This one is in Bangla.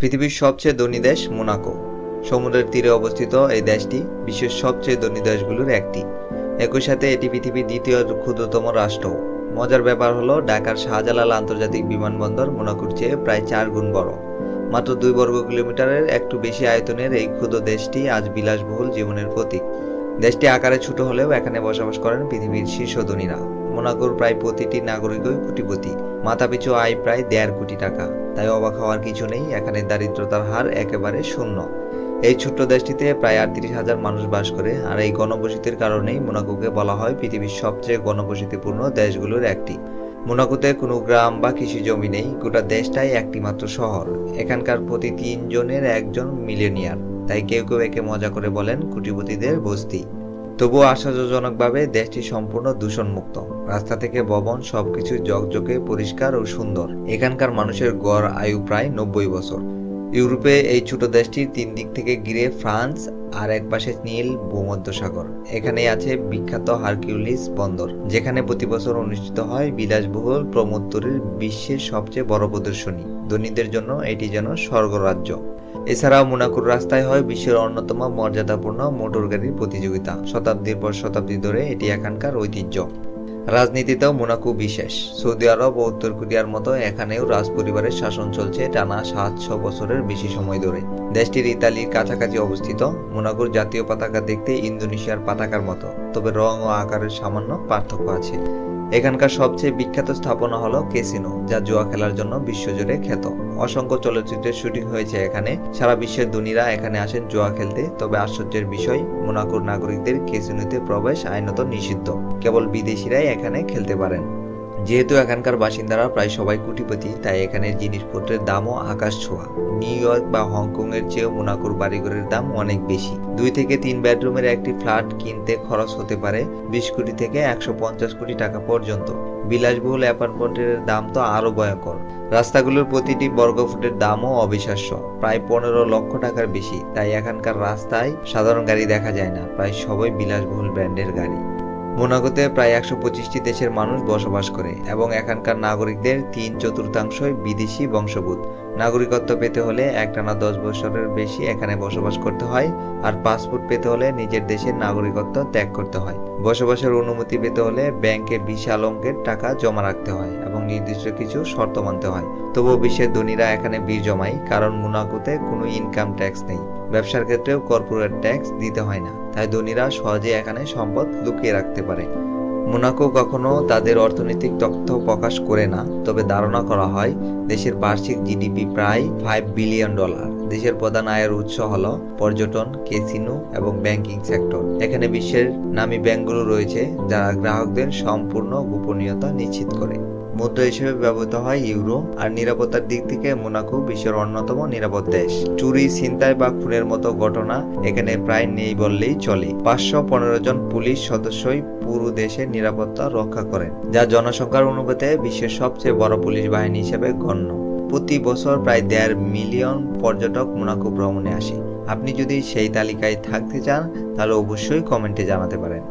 পৃথিবীর সবচেয়ে ধনী দেশ মোনাকো। সমুদ্রের তীরে অবস্থিত এই দেশটি বিশ্বের সবচেয়ে ধনী দেশগুলোর একটি। একই সাথে এটি পৃথিবীর দ্বিতীয় ক্ষুদ্রতম রাষ্ট্র মজার ব্যাপার হলো, ঢাকার শাহজালাল আন্তর্জাতিক বিমানবন্দর মোনাকোর চেয়ে প্রায় চার গুণ বড়। মাত্র দুই বর্গ কিলোমিটারের একটু বেশি আয়তনের এই ক্ষুদ্র দেশটি আজ বিলাসবহুল জীবনের প্রতীক। দেশটি আকারে ছোট হলেও এখানে বসবাস করেন পৃথিবীর শীর্ষ ধনীরা। মোনাকোর প্রায় প্রতিটি নাগরিকই কোটিপতি। মাথাপিছু আয় প্রায় দেড় কোটি টাকা। তাই অবাক হওয়ার কিছু নেই, এখানে দারিদ্রতার হার একেবারে শূন্য। এই ছোট্ট দেশটিতে প্রায় আটত্রিশ হাজার মানুষ বাস করে, আর এই গণবসতির কারণেই মোনাকোকে বলা হয় পৃথিবীর সবচেয়ে গণবসতিপূর্ণ দেশগুলোর একটি। মোনাকোতে কোনো গ্রাম বা কৃষি জমি নেই, গোটা দেশটাই একটি মাত্র শহর। এখানকার প্রতি তিনজনের একজন মিলেনিয়ার তাই কেউ কেউ একে মজা করে বলেন কোটিপতিদের বস্তি। তবুও আশ্চর্যজনকভাবে দেশটি সম্পূর্ণ দূষণমুক্ত। রাস্তা থেকে ভবন সবকিছু জকজকে পরিষ্কার ও সুন্দর। এখানকার মানুষের গড় আয়ু প্রায় নব্বই বছর। ইউরোপে এই ছোট দেশটির তিন দিক থেকে ঘিরে ফ্রান্স আর এক পাশে নীল ভূমধ্যসাগর। এখানে আছে বিখ্যাত হারকিউলিস বন্দর, যেখানে প্রতি বছর অনুষ্ঠিত হয় বিলাসবহুল প্রমোত্তরের বিশ্বের সবচেয়ে বড় প্রদর্শনী। ধনীদের জন্য এটি যেন স্বর্গরাজ্য। এছাড়াও মোনাকোর রাস্তায় হয় বিশ্বের অন্যতম মর্যাদাপূর্ণ মোটর গাড়ির প্রতিযোগিতা, শতাব্দীর পর শতাব্দী ধরে এটি এখানকার ঐতিহ্য। রাজনীতিতেও মোনাকো বিশেষ। সৌদি আরব ও উত্তর কোরিয়ার মতো এখানেও রাজ পরিবারের শাসন চলছে টানা সাতশো বছরের বেশি সময় ধরে। দেশটির ইতালির কাছাকাছি অবস্থিত মোনাকোর জাতীয় পতাকা দেখতে ইন্দোনেশিয়ার পতাকার মতো, তবে রং ও আকারের সামান্য পার্থক্য আছে। এখানকার সবচেয়ে বিখ্যাত স্থাপনা হলো কেসিনো যা জুয়া খেলার জন্য বিশ্বজুড়ে খ্যাত। অসংখ্য চলচ্চিত্রের শুটিং হয়েছে এখানে। সারা বিশ্বের ধনীরা এখানে আসেন জুয়া খেলতে, তবে আশ্চর্যের বিষয়, মোনাকোর নাগরিকদের কেসিনোতে প্রবেশ আইনত নিষিদ্ধ। কেবল বিদেশিরাই এখানে খেলতে পারেন। যেহেতু এখানকার বাসিন্দারা প্রায় সবাই কোটিপতি, তাই এখানের জিনিসপত্রের দামও আকাশ ছোঁয়া। নিউ ইয়র্ক বা হংকং এর চেয়েও মোনাকোর বাড়িঘরের দাম অনেক বেশি। দুই থেকে তিন বেডরুমের একটি ফ্ল্যাট কিনতে খরচ হতে পারে বিশ কোটি থেকে একশো পঞ্চাশ কোটি টাকা পর্যন্ত। বিলাসবহুল অ্যাপার্টমেন্টের দাম তো আরও ভয়ঙ্কর। রাস্তাগুলোর প্রতিটি বর্গফুটের দামও অবিশ্বাস্য, প্রায় পনেরো লক্ষ টাকার বেশি। তাই এখানকার রাস্তায় সাধারণ গাড়ি দেখা যায় না, প্রায় সবই বিলাসবহুল ব্র্যান্ডের গাড়ি। মোনাকোতে প্রায় একশো পঁচিশটি দেশের মানুষ বসবাস করে এবং এখানকার নাগরিকদের তিন চতুর্থাংশই বিদেশি বংশোদ্ভূত। নাগরিকত্ব পেতে হলে একটানা দশ বছরের বেশি এখানে বসবাস করতে হয় আর পাসপোর্ট পেতে হলে নিজের দেশের নাগরিকত্ব ত্যাগ করতে হয়। বসবাসের অনুমতি পেতে হলে ব্যাংকে বিশাল অঙ্কের টাকা জমা রাখতে হয় এবং নির্দিষ্ট কিছু শর্ত মানতে হয়। তবুও বিশ্বের ধনীরা এখানে বীর জমায় কারণ মোনাকোতে কোনো ইনকাম ট্যাক্স নেই। ব্যবসার ক্ষেত্রেও কর্পোরেট ট্যাক্স দিতে হয় না। তাই ধনীরা সহজে এখানে সম্পদ লুকিয়ে রাখতে পারে। মোনাকো কখনো তাদের অর্থনৈতিক তথ্য প্রকাশ করে না, তবে ধারণা করা হয় দেশের বার্ষিক জিডিপি প্রায় ফাইভ বিলিয়ন ডলার দেশের প্রধান আয়ের উৎস হল পর্যটন কেসিনো এবং ব্যাংকিং সেক্টর এখানে বিশ্বের নামী ব্যাংকগুলো রয়েছে, যারা গ্রাহকদের সম্পূর্ণ গোপনীয়তা নিশ্চিত করে। মুদ্রা হিসেবে ব্যবহৃত হয় ইউরো আর নিরাপত্তার দিক থেকে মোনাকো বিশ্বের অন্যতম নিরাপদ দেশ। চুরি, ছিনতাই বা খুনের মতো ঘটনা এখানে প্রায় নেই বললেই চলে। পাঁচশো পনেরো জন পুলিশ সদস্যই পুরো দেশের নিরাপত্তা রক্ষা করেন, যা জনসংখ্যার অনুপাতে বিশ্বের সবচেয়ে বড় পুলিশ বাহিনী হিসেবে গণ্য। প্রতি বছর প্রায় দেড় মিলিয়ন পর্যটক মোনাকো ভ্রমণে আসে। আপনি যদি সেই তালিকায় থাকতে চান, তাহলে অবশ্যই কমেন্টে জানাতে পারেন।